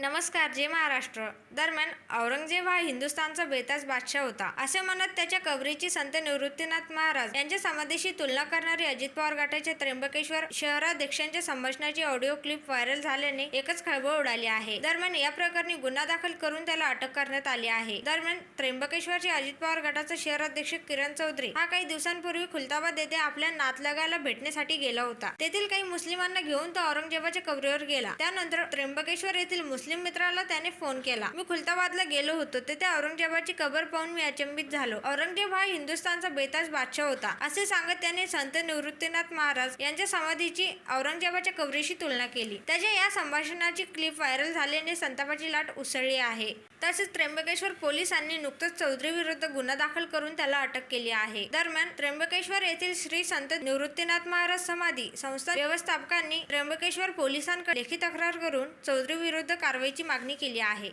नमस्कार जय महाराष्ट्र. दरम्यान औरंगजेब हा हिंदुस्थानचा बेताज बादशाह होता. असे म्हणत त्याच्या कबरीची संत निवृत्तीनाथ महाराज यांच्या समाधीशी तुलना करणारी अजित पवार गटाच्या त्र्यंबकेश्वर शहराध्यक्षांच्या संभाषणाची ऑडिओ क्लिप व्हायरल झाल्याने एकच खळबळ उडाली आहे. दरम्यान या प्रकरणी गुन्हा दाखल करून त्याला अटक करण्यात आली आहे. दरम्यान त्र्यंबकेश्वरचे अजित पवार गटाचा शहराध्यक्ष किरण चौधरी हा काही दिवसांपूर्वी खुलताबाद येथे आपल्या नातलगाला भेटण्यासाठी गेला होता. तेथील काही मुस्लिमांना घेऊन तो औरंगजेबाच्या कबरीवर गेला. त्यानंतर त्र्यंबकेश्वर येथील मुस्लिम मुस्लिम मित्राला त्याने फोन केला. मी खुलताबादला गेलो होतो. तेथे औरंगजेबाची कबर पाहून मी अचंबित झालो. औरंगजेब हा हिंदुस्थानचा बेताज बादशाह होता. असे सांगत त्याने संत निवृत्तीनाथ महाराज यांच्या समाधीची औरंगजेबाच्या कबरीशी तुलना केली. त्याच्या या संभाषणाची क्लिप व्हायरल झाल्याने संतापाची लाट उसळली आहे. तसेच त्र्यंबकेश्वर पोलिसांनी नुकतंच चौधरी विरुद्ध गुन्हा दाखल करून त्याला अटक केली आहे. दरम्यान त्र्यंबकेश्वर येथील श्री संत निवृत्तीनाथ महाराज समाधी संस्था व्यवस्थापकांनी त्र्यंबकेश्वर पोलिसांकडे लेखी तक्रार करून चौधरी विरुद्ध कारवाईची मागणी केली आहे.